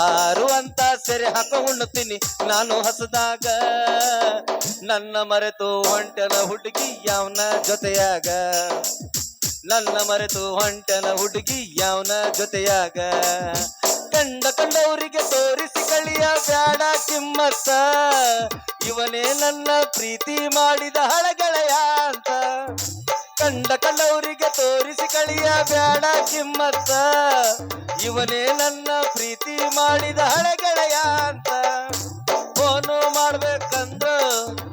ಸಾರು ಅಂತ ಸೆರೆ ಹಾಕ ಉಣ್ಣುತ್ತೀನಿ. ನಾನು ಹಸದಾಗ ನನ್ನ ಮರೆತು ಹೊಂಟನ ಹುಡುಗಿ ಯಾವನ ಜೊತೆಯಾಗ? ನನ್ನ ಮರೆತು ಹೊಂಟನ ಹುಡುಗಿ ಯಾವನ ಜೊತೆಯಾಗ? ಕಂಡ ಕಂಡವರಿಗೆ ತೋರಿಸಿ ಕಳಿಯ ಬ್ಯಾಡ ಕಿಮ್ಮತ್ತ. ಇವನೇ ನನ್ನ ಪ್ರೀತಿ ಮಾಡಿದ ಹಳಗೆಳೆಯ ಅಂತ ಕಂಡ ಕಲ್ಲವರಿಗೆ ತೋರಿಸಿ ಕಳಿಯ ಬೇಡ ಕಿಮ್ಮತ್ತ. ಇವನೇ ನನ್ನ ಪ್ರೀತಿ ಮಾಡಿದ ಹಳಗೆಳೆಯ ಅಂತ. ಫೋನು ಮಾಡ್ಬೇಕಂದ್ರ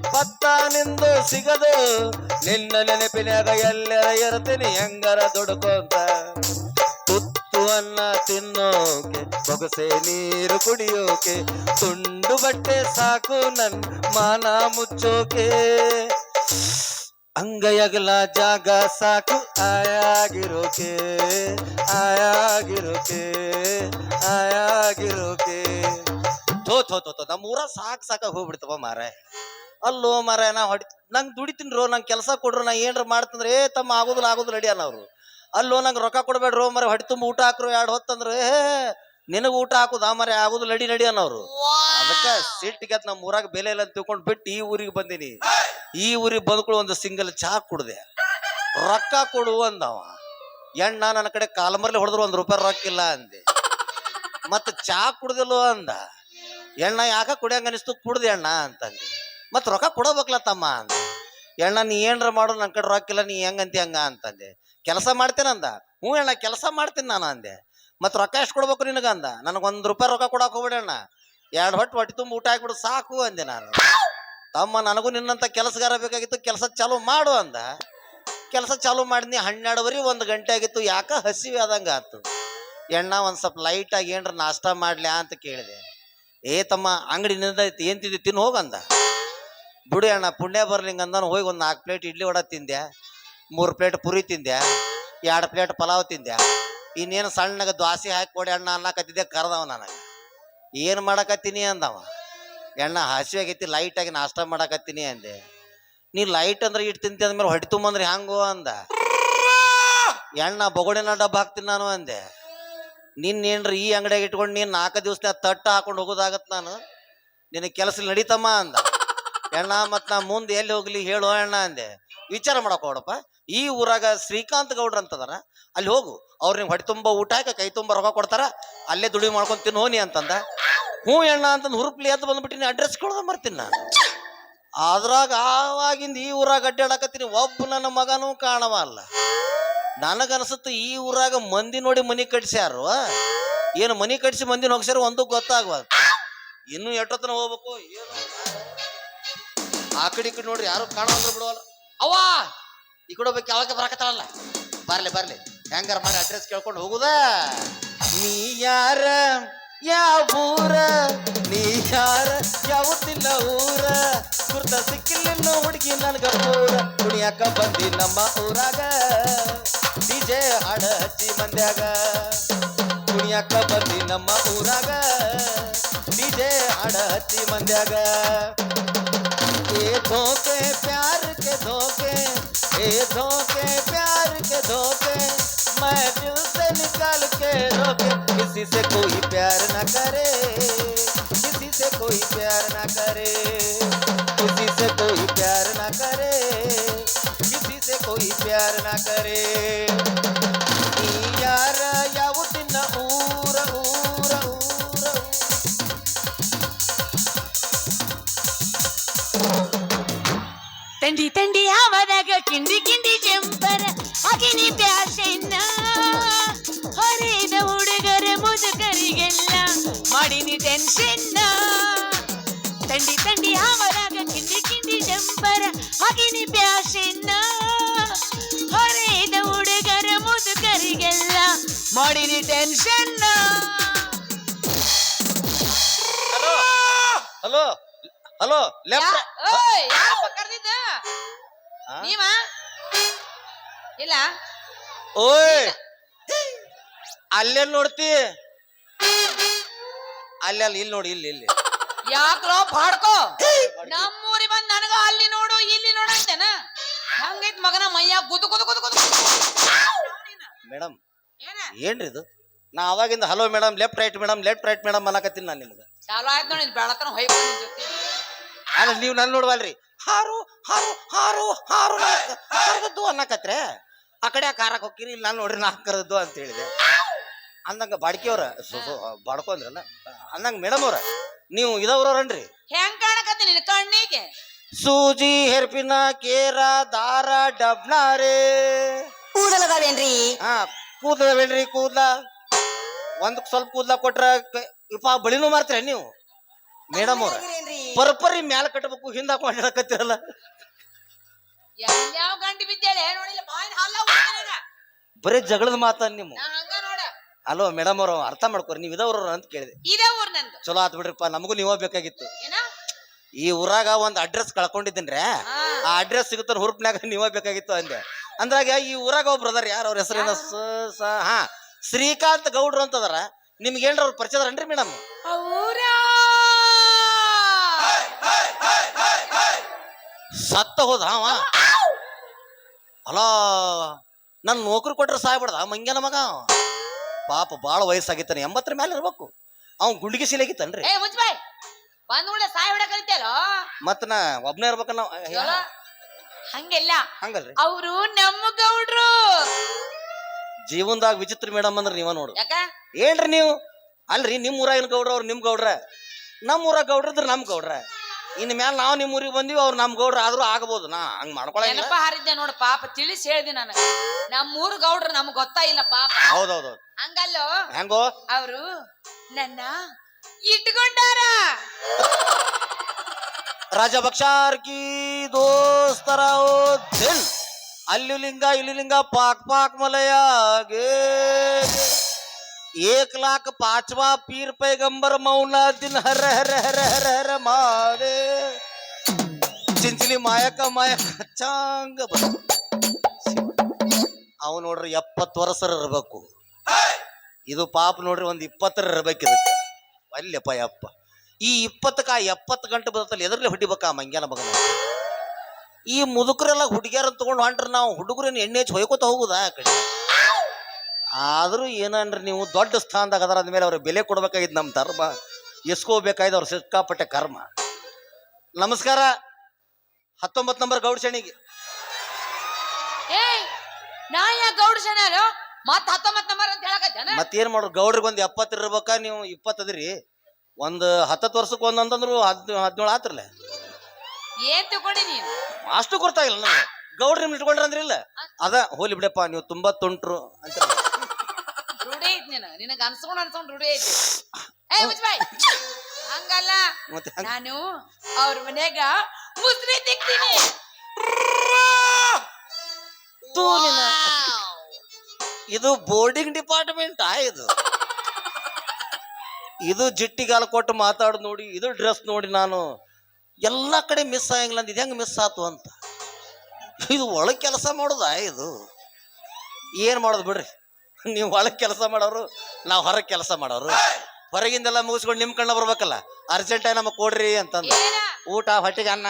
ಪತ್ತ ನಿಂದು ಸಿಗದು. ನಿನ್ನ ನೆನಪಿನಾಗ ಎಲ್ಲರ ಇರ್ತೀನಿ ಹೆಂಗರ ದುಡ್ಕೊಂತ ತುತ್ತು ಅನ್ನ ತಿನ್ನೋಕೆ, ಬೊಗಸೆ ನೀರು ಕುಡಿಯೋಕೆ, ತುಂಡು ಬಟ್ಟೆ ಸಾಕು ನನ್ ಮಾನ ಮುಚ್ಚೋಕೆ. ಅಂಗೈಯಗಲ ಜಾಗ ಸಾಕು. ಆಯಾಗಿರೋಕೆ ಆಯಾಗಿರೋಕೆ ಆಯಾಗಿರೋಕೆ. ಥೋ ಥೋ ಥೋ ಥೋ ನಮ್ಮ ಊರ ಸಾಕ್ ಸಾಕ ಹೋಗ್ಬಿಡ್ತವ ಮಾರ ಅಲ್ಲೋ ಮಾರ ನಾ ಹೊಡಿ ನಂಗೆ ದುಡಿತೀನಿ ರೋ ನಂಗೆ ಕೆಲಸ ಕೊಡ್ರು ನಾ ಏನ್ರ ಮಾಡ್ತಂದ್ರೆ ಏ ತಮ್ಮ ಆಗೋದಿಲ್ಲ ಆಗೋದಿಲ್ಲ ಅಡಿ ಅವರು ಅಲ್ಲೋ ನಂಗೆ ರೊಕ್ಕ ಕೊಡ್ಬೇಡ್ರೋ ಮರ ಹೊಡಿ ತುಂಬ ಊಟ ಹಾಕ್ರು ಎರಡು ಹೊತ್ತಂದ್ರೆ ಏ ನಿನಗೆ ಊಟ ಹಾಕುದ ಮರ ಆಗೋದು ಲಡಿ ನಡಿ ಅನ್ನೋರು. ಅದಕ್ಕೆ ಸಿಟ್ಟಿಗೆ ನಮ್ಮ ಊರಾಗ ಬೆಲೆ ಇಲ್ಲ ಅಂತ ತಿಳ್ಕೊಂಡು ಬಿಟ್ಟು ಈ ಊರಿಗೆ ಬಂದೀನಿ. ಈ ಊರಿಗೆ ಬಂದ್ಕೊಳ್ಳು ಒಂದು ಸಿಂಗಲ್ ಚಹಾ ಕುಡ್ದೆ. ರೊಕ್ಕ ಕೊಡು ಅಂದವ. ಎಣ್ಣ ನನ್ನ ಕಡೆ ಕಾಲಮರ್ಲಿ ಹೊಡೆದ್ರು ಒಂದು ರೂಪಾಯಿ ರೊಕ್ಕ ಇಲ್ಲ ಅಂದೆ. ಮತ್ತೆ ಚಹಾ ಕುಡ್ದಿಲ್ಲೋ ಅಂದ. ಎಣ್ಣ ಯಾಕ ಕುಡಿಯಂಗ ಅನಿಸ್ತು ಕುಡ್ದೆ ಅಣ್ಣ ಅಂತಂದೆ. ಮತ್ತೆ ರೊಕ್ಕ ಕೊಡಬೇಕಲ್ಲ ತಮ್ಮ ಅಂದ. ಎಣ್ಣ ನೀ ಏನ್ರ ಮಾಡು ನನ್ನ ಕಡೆ ರೊಕ್ಕ ಇಲ್ಲ, ನೀ ಹೆಂಗಂತಿ ಹಂಗ ಅಂತಂದೆ. ಕೆಲಸ ಮಾಡ್ತೇನೆ ಅಂದ. ಹ್ಞೂ ಅಣ್ಣ ಕೆಲಸ ಮಾಡ್ತೀನಿ ನಾನು ಅಂದೆ. ಮತ್ತೆ ರೊಕ್ಕ ಎಷ್ಟು ಕೊಡ್ಬೇಕು ನಿನಗಂದ? ನನಗೊಂದು ರೂಪಾಯಿ ರೊಕ್ಕ ಕೊಡಕ್ಕೆ ಹೋಗ್ಬೇಡಿ ಅಣ್ಣ. ಎರಡು ಹೊಟ್ಟು ಹೊಟ್ಟೆ ತುಂಬ ಊಟ ಹಾಕ್ಬಿಡು ಸಾಕು ಅಂದೆ ನಾನು. ತಮ್ಮ ನನಗೂ ನಿನ್ನಂತ ಕೆಲಸಗಾರ ಬೇಕಾಗಿತ್ತು, ಕೆಲಸ ಚಾಲೂ ಮಾಡು ಅಂದ. ಕೆಲಸ ಚಾಲೂ ಮಾಡಿದ್ನಿ, ಹನ್ನೆರಡುವರೆ ಒಂದು ಗಂಟೆ ಆಗಿತ್ತು, ಯಾಕ ಹಸಿವೆ ಆದಂಗ ಆತು. ಎಣ್ಣ ಒಂದು ಸ್ವಲ್ಪ ಲೈಟಾಗಿ ಏನ್ರ ನಾಷ್ಟ ಮಾಡ್ಲ್ಯಾ ಅಂತ ಕೇಳಿದೆ. ಏ ತಮ್ಮ, ಅಂಗಡಿ ನಿಂದೈತಿ ಏನ್ ತಿಂದಿ, ತಿನ್ನು ಹೋಗಂದ ಬಿಡು ಅಣ್ಣ, ಪುಣ್ಯ ಬರ್ಲಿಂಗ್ ಅಂದನು, ಹೋಗಿ ಒಂದು ನಾಲ್ಕು ಪ್ಲೇಟ್ ಇಡ್ಲಿ ವಡ ತಿಂದೆ ಮೂರು ಪ್ಲೇಟ್ ಪುರಿ ತಿಂದೆ ಎರಡು ಪ್ಲೇಟ್ ಪಲಾವ್ ತಿಂದೆ ಇನ್ನೇನು ಸಣ್ಣಗೆ ದ್ವಾಸಿ ಹಾಕಿ ಕೊಡಿ ಅಣ್ಣ ಅನ್ನಕತ್ತಿದ್ದೆ, ಕರೆದವ ನನಗೆ. ಏನು ಮಾಡಕತ್ತೀನಿ ಅಂದವ. ಎಣ್ಣ ಹಸಿವೆ ಆಗೈತಿ ಲೈಟಾಗಿ ನಾಷ್ಟ ಮಾಡಕತ್ತೀನಿ ಅಂದೆ. ನೀ ಲೈಟ್ ಅಂದ್ರೆ ಇಟ್ಟು ತಿಂತಿ ಅಂದ್ಮೇಲೆ ಹೊಟ್ಟೆ ತುಂಬಂದ್ರೆ ಹ್ಯಾಂಗೋ ಅಂದ. ಎಣ್ಣ ಬೊಗಡಿನ ಡಬ್ಬ ಹಾಕ್ತೀನಿ ನಾನು ಅಂದೆ. ನಿನ್ನೇನ್ರಿ ಈ ಅಂಗಡಿಯಾಗ ಇಟ್ಕೊಂಡು ನೀನು ನಾಲ್ಕು ದಿವಸ ತಟ್ಟ ಹಾಕೊಂಡು ಹೋಗೋದಾಗತ್ ನಾನು? ನಿನ್ನ ಕೆಲಸ ನಡೀತಮ್ಮ ಅಂದ. ಎಣ್ಣ ಮತ್ತು ನಾ ಮುಂದೆ ಎಲ್ಲಿ ಹೋಗ್ಲಿ ಹೇಳು ಅಣ್ಣ ಅಂದೆ. ವಿಚಾರ ಮಾಡಕ್ ಹೋಡಪ್ಪ ಈ ಊರಾಗ ಶ್ರೀಕಾಂತ್ ಗೌಡ್ರ ಅಂತದಾರ. ಅಲ್ಲಿ ಹೋಗು. ಅವ್ರು ನಿಮ್ಗೆ ಹೊಟ್ಟೆ ತುಂಬ ಊಟ ಹಾಕಿ ಕೈ ತುಂಬ ರೊಕ್ಕ ಕೊಡ್ತಾರ. ಅಲ್ಲೇ ದುಡಿ ಮಾಡ್ಕೊಂಡು ತಿನ್ನು ಹೋನಿ ಅಂತಂದ. ಹ್ಞೂ ಎಣ್ಣ ಅಂತಂದು ಹುರುಪ್ಲಿ ಎದ್ದು ಬಂದ್ಬಿಟ್ಟಿನಿ ಅಡ್ರೆಸ್ ಕೊಡೋದ ಮರ್ತೀನಿ ನಾನು. ಅದ್ರಾಗ ಆವಾಗಿಂದ ಈ ಊರಾಗ ಅಡ್ಡಾಡಕತ್ತೀನಿ ಒಬ್ಬ ನನ್ನ ಮಗನೂ ಕಾಣವ ಅಲ್ಲ. ನನಗನ್ಸುತ್ತೆ ಈ ಊರಾಗ ಮಂದಿ ನೋಡಿ ಮನಿ ಕಟ್ಸ್ಯಾರು. ಏನು ಮನಿ ಕಟ್ಸಿ ಮಂದಿನ ಹೋಗ್ಸ್ಯಾರ ಒಂದು ಗೊತ್ತಾಗುವ ಇನ್ನು ಎಷ್ಟೊತ್ತನ ಹೋಗ್ಬೇಕು ಏನು? ಆ ಕಡೆ ಈ ಕಡೆ ನೋಡ್ರಿ ಯಾರು ಕಾಣಂದ್ರ ಬಿಡುವಲ್ಲ. ಅವ್ವಾ ಈ ಕಡೆ ಹೋಗ್ಬೇಕು ಯಾವಾಗ ಬರಕತ್ತಾಳಲ್ಲ? ಬರ್ಲಿ ಬರ್ಲಿ. ಹೆಂಗಾರ ಮಾಡಿ ಅಡ್ರೆಸ್ ಕೇಳ್ಕೊಂಡು ಹೋಗುದಾ? ನೀ ಯಾರ? ಯಾವೂರ ನೀ ಯಾರ? ಯಾವತ್ತಿಲ್ಲ ಊರ? ಗುರ್ತ ಸಿಕ್ಕಿಲ್ಲ ಹುಡುಗಿ ನನ್ಗ ಊರ. ಕುಣಿಯಾಕ ಬಂದಿ ನಮ್ಮ ಊರಾಗ. ಡಿಜೆ ಹಚ್ಚಿ ಮಂದ್ಯಾಗ. ಕುಣಿಯಾಕ ಬಂದಿ ನಮ್ಮ ಊರಾಗ. ಡಿಜೆ ಹಚ್ಚಿ ಮಂದ್ಯಾಗ. ಏ ಧೋಕೆ ಪ್ಯಾರ ಕೆ ಧೋಕೆ, ಏ ಧೋಕೆ ಪ್ಯಾರ किसी से कोई प्यार ना करे किसी से कोई प्यार ना करे किसी से कोई प्यार ना करे किसी से कोई प्यार ना करे ಈ ಯಾರ ಯಾವುದಿನ ಊರ ಊರ ಊರ ಊರ ತಂಡಿ ತಂಡಿ ಆವದಾಗ ಕಿಂಡಿ ಕಿಂಡಿ ಜಂಪರ ಅಗಿನಿ ಪ್ಯಾಶೆನ್ನ ಹೊರೆದ ಹುಡುಗರ ಮುದುಕರಿಗೆಲ್ಲ ಮಾಡಿನಿ ಟೆನ್ಷನ್ನ ತಂಡಿ ತಂಡಿ ಆವರಾಗ ಕಿಂಡಿ ಕಿಂಡಿ ಜಂಪರ ಅಗಿನಿ ಪ್ಯಾಶೆನ್ನ ಹೊರೆದ ಹುಡುಗರ ಮುದುಕರಿಗೆಲ್ಲ ಮಾಡಿನಿ ಟೆನ್ಷನ್ನ ಹಲೋ ಹಲೋ ಹಲೋ ಲೆಫ್ಟ್ ಯಾರಪ್ಪ ಕರ್ದಿದ್ದ ನೀವಾ? ಇಲ್ಲ? ಓಯ್ ಅಲ್ಲೆಲ್ಲಿ ನೋಡ್ತಿ? ಅಲ್ಲಿ ಅಲ್ಲಿ ಇಲ್ಲಿ ನೋಡಿ ಇಲ್ಲಿ ಇಲ್ಲಿ ಯಾಕ್ರೋ ಬಾಡ್ಕೋ ನಮ್ಮೂರಿ ಬಂದ್ ನನಗ ಅಲ್ಲಿ ನೋಡು ಇಲ್ಲಿ ನೋಡು ಅಂತೇನ? ಹಂಗೈತ್ ಮಗನ ಮೈಯ ಗುದು ಗುದು ಗುದು ಗುದು ಮೇಡಮ್ ಏನ? ಏನ್ರಿ ಇದು? ನಾ ಅವಾಗಿಂದ hello madam left right madam left right madam ಅನ್ನಕತ್ತೀನಿ ನಾನು ನಿಮ್ಗೆ ಚಾಲು ಆಯ್ತು ನೋಡಿ ಬೆಳತನ ಹೊಯ್ಕೊಂಡು ನಿನ್ ಜೊತೆ. ಆದ್ರೆ ನೀವು ನನ್ನ ನೋಡ್ವಲ್ರಿ. ಹಾರು ಹಾರು ಹಾರು ಹಾರು ಕರೆದದ್ದು ಅನ್ನಕತ್ರೆ. ಆ ಕಡೆ ಆ ಕಾರಕ್ಕೆ ಹೋಗ್ತೀರಿ ಇಲ್ಲಿ ನಾನು ನೋಡ್ರಿ ನಾ ಕರೆದದ್ದು ಅಂತ ಹೇಳಿದೆ. ಅಂದಂಗ ಬಾಡ್ಕಿಯವ್ರ ಬಾಡ್ಕೊಂದ್ರಲ್ಲ ಅಂದಂಗ ಮೇಡಮ್ ಅವ್ರ ನೀವು ಇದವ್ರವ್ರನ್ರಿ. ಹೆಂಗ್ ಕಾಣಕತ್ತಿ ನಿನ್ ಕಣ್ಣಿಗೆ? ಸೂಜಿ ಹೆರ್ಪಿನ ಕೇರ ದಾರ ಡಬ್ನಾರೇ. ಕೂದಲದಾವೇನ್ರಿ? ಹಾ ಕೂದಲವೇನ್ರಿ ಕೂದಲ? ಒಂದ್ ಸ್ವಲ್ಪ ಕೂದ್ಲ ಕೊಟ್ರ ಇಪ್ಪ ಬಳಿನೂ ಮಾರ್ತೀರ ನೀವು? ಮೇಡಮ್ ಅವ್ರ ಪರ್ಪರಿ ಮ್ಯಾಲ ಕಟ್ಟಬೇಕು ಹಿಂದ ಹಾಕೊಂಡಿರಕತ್ತಿರಲ್ಲ ಯಾವ ಗಂಟಿ ನೋಡಿಲ್ಲ ಬಾಯಿನ. ಬರೀ ಜಗಳದ ಮಾತ ನಿಮ್ಮ ಅಲೋ ಮೇಡಮ್ ಅವರು ಅರ್ಥ ಮಾಡ್ಕೊರಿ ನೀವು ಇದವ್ರ ಅಂತ ಕೇಳಿದೆ. ಇದೇ ಊರ್ ನಂದು. ಚಲೋ ಆತ್ ಬಿಡ್ರಿಪ್ಪ ನಮಗೂ ನೀವ ಬೇಕಾಗಿತ್ತು. ಏನ? ಈ ಊರಾಗ ಒಂದ್ ಅಡ್ರೆಸ್ ಕಳ್ಕೊಂಡಿದ್ದೀನ್ರೆ ಹಾ. ಆ ಅಡ್ರೆಸ್ ಸಿಗುತ್ತ ಹುರುಪ್ನ್ಯಾಗ ನೀವ ಬೇಕಾಗಿತ್ತು ಅಂದೆ. ಅಂದ್ರಾಗ ಈ ಊರಾಗ ಒಬ್ರು ಬ್ರದರ್ ಯಾರು ಅವ್ರ ಹೆಸರೇನ? ಸ ಸ ಹಾ. ಶ್ರೀಕಾಂತ್ ಗೌಡ್ರು ಅಂತದಾರ ನಿಮ್ಗೆ ಏನ್ರ ಅವ್ರ ಪರಿಚಯದಾರನ್ರಿ ಮೇಡಮ್ ಸತ್ತ ಹೋದ ಅವ ಅಲ್ಲ ನನ್ ನೌಕರಿ ಕೊಟ್ರೆ ಸಾಯ್ಬಿಡ್ದ ಮಂಗ್ಯನ ಮಗ ಅವ. ಪಾಪ ಬಾಳ ವಯಸ್ಸಾಗಿತ್ತಾನೆ ಎಂಬತ್ತರ ಮೇಲೆ ಇರ್ಬೇಕು. ಅವ್ನ್ ಗುಂಡಿಗೆ ಸಿಲಾಗಿತ್ತನ್ರಿ ಏ ಮುಚ್ಬಾಯ್ ಬಂದ್ ಕೂಡ ಸಾಯ್ ಹೊಡ ಕಲಿತೇಲೋ ಮತ್ತ ನಾ ಒಬ್ನೇ ಇರ್ಬೇಕ ಹಂಗೆಲ್ಲ. ಹಂಗಲ್ರಿ. ಅವರು ನಮ್ಮ ಗೌಡ್ರು. ಜೀವನದಾಗ ವಿಚಿತ್ರ ಮೇಡಮ್ ಅಂದ್ರೆ ನೀವ ನೋಡು. ಯಾಕ? ಏನ್ರಿ ನೀವು? ಅಲ್ರಿ ನಿಮ್ ಊರಾಗಿನ ಗೌಡ್ರ ಅವ್ರು ನಿಮ್ ಗೌಡ್ರ. ನಮ್ ಊರಾಗ ಗೌಡ್ರ ಇದ್ರ ನಮ್ ಗೌಡ್ರ. ಇನ್ ಮ್ಯಾಲ ನಾವು ನಿಮ್ ಊರಿಗೆ ಬಂದಿವಿ ಅವ್ರು ನಮ್ ಗೌಡ್ರ ಆದ್ರೂ ಆಗಬಹುದು ನಾ ಹಂಗ್ ಮಾಡ್ಕೊಳಂಗಿಲ್ಲ. ನೆನಪ ಹಾರಿದ್ದೆ ನೋಡು ಪಾಪ ತಿಳಿಸಿ ಹೇಳ್ದಿ ನಾನು. ನಮ್ಮ ಊರ್ ಗೌಡ್ರು ನಮ್ಗ್ ಗೊತ್ತಾ ಇಲ್ಲ ಪಾಪ. ಹೌದೌದು ಹಂಗಲ್ಲೋ? ಹೆಂಗೋ? ಅವರು ನನ್ನ ಇಟ್ಕೊಂಡಾರ. ರಾಜಭಕ್ಷಾರ್ಕಿ ದೋಸ್ತರ ದಿಲ್. ಅಲ್ಲಿ ಲಿಂಗ ಇಲ್ಲಿ ಲಿಂಗ ಪಾಕ್ ಪಾಕ್ ಮಲಯಾಗೆ. एक लाख पांचवा पीर पैगंबर मौला दिन हर हर हर हर हर मारे ಚಿಂಚಲಿ ಮಾಯಕ ಮಾಯಕ ಚಾಂಗ ಅವ್ ನೋಡ್ರಿ ಎಪ್ಪತ್ತು ವರ್ಷರ ಇರ್ಬೇಕು ಇದು ಪಾಪ ನೋಡ್ರಿ ಒಂದ್ ಇಪ್ಪತ್ತರ ಇರ್ಬೇಕು ಇದಕ್ಕೆ ಅಲ್ಲಪ್ಪ ಯಪ್ಪ ಈ ಇಪ್ಪತ್ತಕ್ಕ ಆ ಎಪ್ಪತ್ತು ಗಂಟೆ ಬರ್ತಲ್ಲ ಎದ್ರಲ್ಲಿ ಹೊಡಿಬೇಕ ಆ ಮಂಗ್ಯಾನ ಮಗನ ಈ ಮುದುಕರೆಲ್ಲ ಹುಡುಗಿಯರನ್ನ ತಗೊಂಡು ಹೊಂಟ್ರೆ ನಾವು ಹುಡುಗರನ್ನ ಎಣ್ಣೆ ಹಚ್ಚಿ ಹೊಯ್ಕೋತ ಹೋಗುದಾ ಆ ಕಡೆ ಆದ್ರೂ ಏನನ್ರಿ ನೀವು ದೊಡ್ಡ ಸ್ಥಾನದಾಗ ಅದರ ಅಂದಮೇಲೆ ಅವ್ರಿಗೆ ಬೆಲೆ ಕೊಡ್ಬೇಕಾಗಿದ್ದು ನಮ್ಮ ಧರ್ಮ. ಎಸ್ಕೋಬೇಕಾಯ್ದು ಅವ್ರ ಸಿಕ್ಕಾಪಟ್ಟೆ ಕರ್ಮ. ನಮಸ್ಕಾರ. ಹತ್ತೊಂಬತ್ತು ನಂಬರ್ ಗೌಡಶಣಿಗೆ ಏಯ್ ನಾ ಯಾ ಗೌಡ ಜನಾರು ಮತ್ ಹತ್ತೊಂಬತ್ ನಂಬರ್ ಅಂತ ಹೇಳಕತ್ತೇನ? ಮತ್ತೇನ್ ಮಾಡೋರು ಗೌಡ್ರಿಗೆ ಒಂದು ಎಪ್ಪತ್ತು ಇರ್ಬೇಕ? ನೀವು ಇಪ್ಪತ್ತದ್ರಿ ಒಂದು ಹತ್ತತ್ತು ವರ್ಷಕ್ಕೆ ಒಂದಂತಂದ್ರು ಹದ್ ಹದಿನೇಳು ಆತ್ರಲ್ಲ ಏನ್ ತಗೊಂಡಿ ನೀನು? ಅಷ್ಟು ಗೊತ್ತಾಗಿಲ್ಲ ನಮ್ಗೆ ಗೌಡ್ರಿ ನಿಮ್ಗೆ ಇಟ್ಕೊಂಡ್ರಿ ಅಂದ್ರಿಲ್ಲ ಅದ ಹೋಲಿ ಬಿಡಪ್ಪ ನೀವು ತುಂಬಾ ತುಂಟ್ರು ಅಂತ ರೂಢಿ ಐತಿ ನೀನು ನಿನಗ ಅನ್ಸ್ಕೊಂಡ್ ಅನ್ಸ್ಕೊಂಡ್ ರೂಢಿ ಐತಿ. ಏ ಮುಚ್ಬಾಯ್ ಹಂಗಲ್ಲ. ಮತ್ತೆ ಹಂಗ್- ನಾನು ಅವ್ರ ಮನ್ಯಾಗ ಮುಸ್ರಿ ತಿಕ್ತೀನಿ. ತೂ ನಿನ್ನ. ಇದು ಬೋರ್ಡಿಂಗ್ ಡಿಪಾರ್ಟ್ಮೆಂಟ್ ಇದು? ಇದು ಜಿಟ್ಟಿಗಾಲ ಕೊಟ್ಟು ಮಾತಾಡೋದು ನೋಡಿ ಇದು ಡ್ರೆಸ್ ನೋಡಿ ನಾನು ಎಲ್ಲ ಕಡೆ ಮಿಸ್ ಆಗಂಗಿಲ್ಲ ಅಂದ್ ಇದು ಹೆಂಗೆ ಮಿಸ್ ಆತು ಅಂತ. ಇದು ಒಳಗೆ ಕೆಲಸ ಮಾಡೋದಾ ಇದು? ಏನು ಮಾಡೋದು ಬಿಡ್ರಿ? ನೀವು ಒಳಗೆ ಕೆಲಸ ಮಾಡೋರು ನಾವು ಹೊರಗೆ ಕೆಲಸ ಮಾಡೋರು. ಹೊರಗಿಂದೆಲ್ಲ ಮುಗಿಸ್ಕೊಂಡು ನಿಮ್ ಕಣ್ಣ ಬರ್ಬೇಕಲ್ಲ? ಅರ್ಜೆಂಟಾಗಿ ನಮಗೆ ಕೊಡ್ರಿ ಅಂತಂದು. ಊಟ ಹೊಟ್ಟೆಗೆ ಅನ್ನ?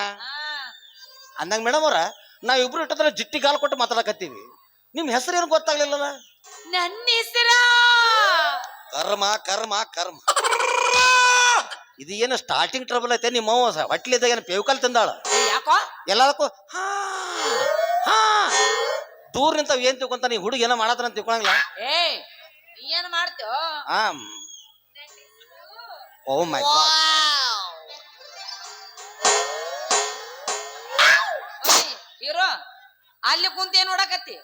ಅಂದಂಗ ಮೇಡಮ್ ಅವ್ರ ನಾವಿಬ್ರು ಇಟ್ಟದ್ರ ಜಿಟ್ಟಿ ಗಾಲ್ ಕೊಟ್ಟು ಮಾತಾಡಕತ್ತೀವಿ. ನಿಮ್ ಹೆಸರು ಏನು ಗೊತ್ತಾಗ್ಲಿಲ್ಲಲ್ಲ? ನನ್ನ ಹೆಸರ? ಕರ್ಮ ಕರ್ಮ ಕರ್ಮ. ಇದು ಏನು ಸ್ಟಾರ್ಟಿಂಗ್ ಟ್ರಬಲ್ ಐತೆ? ನಿಮ್ಮ ಹೊಟ್ಲಿದ್ದಾಗ ಏನು ಪೇವ್ಕಲ್ ತಿಂದಾಳ? ಯಾಕೋ? ಎಲ್ಲದಕ್ಕೂ ಹಾ ಹಾ. ದೂರ ನಿಂತಾವ್ ಏನ್ ತಿಳ್ಕೊಂತ ನೀ? ಹುಡುಗ ಏನೋ ಮಾಡತ್ರ ಅಂತ ತಿಳ್ಕೊಳಂಗಿಲ್ಲ? ಏ ನೀ ಏನ್ ಹಾ ಆ ಓ ಮೈ ಗಾಡ್ ಹೀರೋ ಅಲ್ಲಿ ಕುಂತ ಏನ್ ನೋಡಕತ್ತಿ?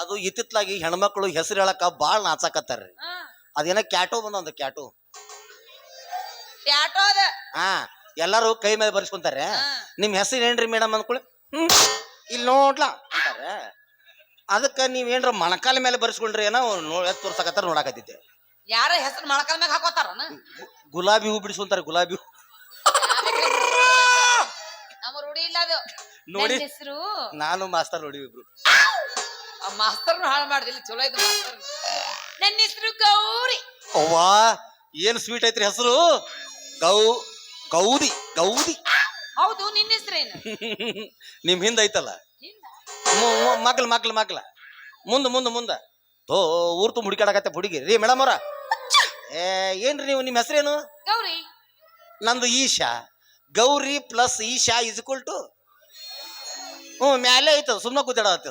ಅದು ಇತ್ತಿತ್ಲಾಗಿ ಹೆಣ್ಮಕ್ಳು ಹೆಸರು ಹೇಳಕ ಬಾಳ್ ನಾಚಾಕತ್ತಾರ್ರಿ. ಅದೇನ ಕ್ಯಾಟೋ ಬಂದ ಒಂದು ಕ್ಯಾಟೋ ಟ್ಯಾಟೋ ಅದ. ಹಾ ಎಲ್ಲಾರು ಕೈ ಮೇಲೆ ಬರ್ಸ್ಕೊಂತಾರೆ. ನಿಮ್ ಹೆಸರು ಏನ್ರಿ ಮೇಡಮ್ ಅಂದ್ಕೊಳ್ಳಿ? ಹ್ಮ್. ಇಲ್ಲಿ ನೋಡ್ಲಾ? ಅಂತಾರೆ. ಅದಕ್ಕೆ ನೀವೇನ್ರ ಮೊಣಕಾಲ ಮೇಲೆ ಬರ್ಸ್ಕೊಂಡ್ರಿ ಏನೋ ನೋ ಎತ್ ತೋರ್ಸಕತ್ತಾರ ನೋಡಾಕತ್ತಿದ್ದೆ. ಯಾರ ಹೆಸರು ಮಣಕಾಲ ಮ್ಯಾಗ ಹಾಕೋತಾರ ಗುಲಾಬಿ ಹೂ ಬಿಡಿಸ್ಕೊಂತಾರೆ ಗುಲಾಬಿ ಹೂ. ನಮ್ಮ ರೂಢಿ ಇಲ್ಲ ಅದು. ನೋಡಿ ಹೆಸರು. ನಾನು ಮಾಸ್ತರ್ ನೋಡಿ ಇಬ್ರು. ಆ ಮಾಸ್ತರ್ನು ಹಾಳು ಮಾಡಿದಿಲ್ಲ ಚಲೋ ಐತೆ ಮಾಸ್ತರ್. ನನ್ನ ಹೆಸರು ಗೌರಿ. ಅವ್ವಾ ಏನ್ ಸ್ವೀಟ್ ಐತ್ರಿ ಹೆಸರು? ಗೌ ಗೌರಿ ಗೌದಿ ಹೌದು ನಿನ್ನ ಹೆಸರೇನು? ನಿಮ್ ಹಿಂದ ಐತಲ್ಲ? ಮಗ್ಲ ಮಗ್ಲ ಮಗ್ಲ. ಮುಂದ ಮುಂದ ಮುಂದ. ತೋ ಊರ್ ತುಂಬ ಹುಡುಕಾಡಕತ್ತೆ ಹುಡುಗಿ. ರೀ ಮೇಡಮ್ ಅವ್ರ. ಏ ಏನ್ರಿ ನೀವು ನಿಮ್ಮ ಹೆಸರೇನು? ಗೌರಿ. ನಂದು Isha. Gauri plus Isha is equal to ಹ್ಞೂ ಮ್ಯಾಲೆ ಐತದ ಸುಮ್ಮನೆ ಕೂತಾಡತ್ತ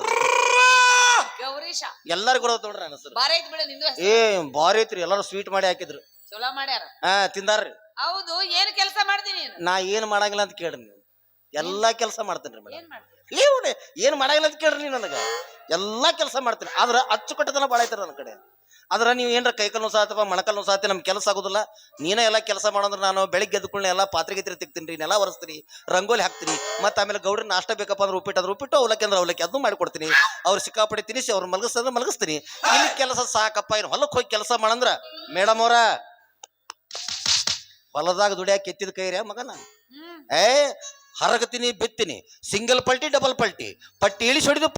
ಎಲ್ಲಾರು ಎಲ್ಲರಿಗೂ ಕೊಡೋದು ನೋಡ್ರಿ ನನ್ನ ಹೆಸರು. ಬಾರಿ ಐತ್ ಬಿಡ ನಿಂದು ಹೆಸರು. ಏ ಭಾರಿ ಐತ್ರಿ ಎಲ್ಲರೂ ಸ್ವೀಟ್ ಮಾಡಿ ಹಾಕಿದ್ರು. ಚಲೋ ಮಾಡ್ಯಾರ. ಹಾ ತಿಂದಾರ್ರಿ. ಹೌದು ಏನ್ ಕೆಲಸ ಮಾಡ್ತೀನಿ ನೀನು? ನಾ ಏನ್ ಮಾಡಂಗಿಲ್ಲ ಅಂತ ಕೇಳ್ರಿ ನೀವು. ಎಲ್ಲಾ ಕೆಲಸ ಮಾಡ್ತೇನೆ ರೀ ಮೇಡಮ್. ಏನ್ ಮಾಡ್ತೀನಿ ಏನ್ ಏನು ಮಾಡಂಗಿಲ್ಲ ಅಂತ ಕೇಳ್ರಿ ನೀವು ನನಗೆ. ಎಲ್ಲಾ ಕೆಲಸ ಮಾಡ್ತೀನಿ. ಆದ್ರ ಅಚ್ಚುಕಟ್ಟತನ ಭಾಳ ಐತ್ರಿ ನನ್ನ ಕಡೆ. ಆದ್ರೆ ನೀವು ಏನ್ರ ಕೈಕಲ್ ಅಥವಾ ಮಣಕಲ್ ಸಹ ನಮ್ ಕೆಲಸ ಆಗೋದಿಲ್ಲ. ನೀನೇ ಎಲ್ಲ ಕೆಲಸ ಮಾಡೋದ್ರ ನಾನು ಬೆಳಿಗ್ಗೆ ಎದ್ದುಕೊಳ್ಳಿ ಎಲ್ಲ ಪಾತ್ರೆ ಗೀತ್ರೆ ತಿಕ್ತೀನಿ ರೀ ನೆಲ ಒರೆಸ್ತೀನಿ ರಂಗೋಲಿ ಹಾಕ್ತೀನಿ ಮತ್ತೆ ಆಮೇಲೆ ಗೌಡ್ರಿ ನಾಷ್ಟ ಬೇಕಪ್ಪ ಅಂದ್ರೆ ಉಪ್ಪಿಟ್ಟು ಅದ್ರ ಉಪ್ಪಿಟ್ಟು ಅವಲಕ್ಕಿ ಅಂದ್ರೆ ಅವಲಕ್ಕಿ ಅದನ್ನು ಮಾಡಿಕೊಡ್ತೀನಿ. ಅವ್ರು ಸಿಕ್ಕಾಪಟ್ಟೆ ತಿನ್ನಿಸಿ ಅವ್ರು ಮಲಗಿಸ್ತಂದ್ರೆ ಮಲಗಿಸ್ತೀನಿ. ಇಲ್ಲಿ ಕೆಲಸ ಸಾಕಪ್ಪ ಏನು ಹೊಲಕ್ಕೆ ಹೋಗಿ ಕೆಲಸ ಮಾಡಂದ್ರ ಮೇಡಮ್ ಅವ್ರ ಹೊಲದಾಗ ದುಡಿಯಾಕ ಕೆತ್ತಿದ ಕೈ ರೀ ಮಗನ. ಹ್ಮ್. ಏ ಹರಗತೀನಿ ಬಿತ್ತೀನಿ. Single ಪಲ್ಟಿ double ಪಲ್ಟಿ. ಪಟ್ಟಿ ಇಳಿಸಿ ಹೊಡಿದು